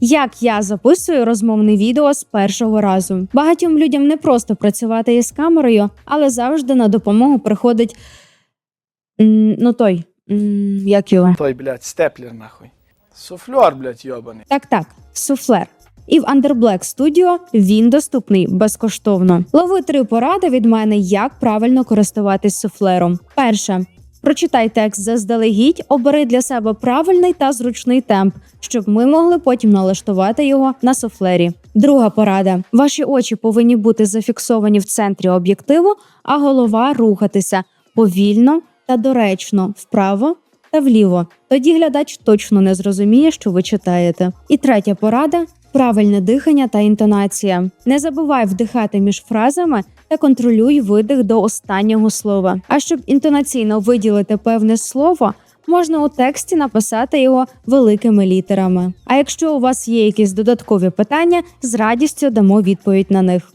Як я записую розмовне відео з першого разу. Багатьом людям не просто працювати із камерою, але завжди на допомогу приходить м, ну той, м, як його. Той, блядь, степлер нахуй. Суфльор, блядь, йобаний. Так, так, суфлер. І в Underblack Studio він доступний безкоштовно. Лови три поради від мене, як правильно користуватись суфлером. Перше. Прочитай текст заздалегідь, обери для себе правильний та зручний темп, щоб ми могли потім налаштувати його на суфлері. Друга порада: ваші очі повинні бути зафіксовані в центрі об'єктиву, а голова рухатися повільно та доречно вправо та вліво. Тоді глядач точно не зрозуміє, що ви читаєте. І третя порада. Правильне дихання та інтонація. Не забувай вдихати між фразами та контролюй видих до останнього слова. А щоб інтонаційно виділити певне слово, можна у тексті написати його великими літерами. А якщо у вас є якісь додаткові питання, з радістю дамо відповідь на них.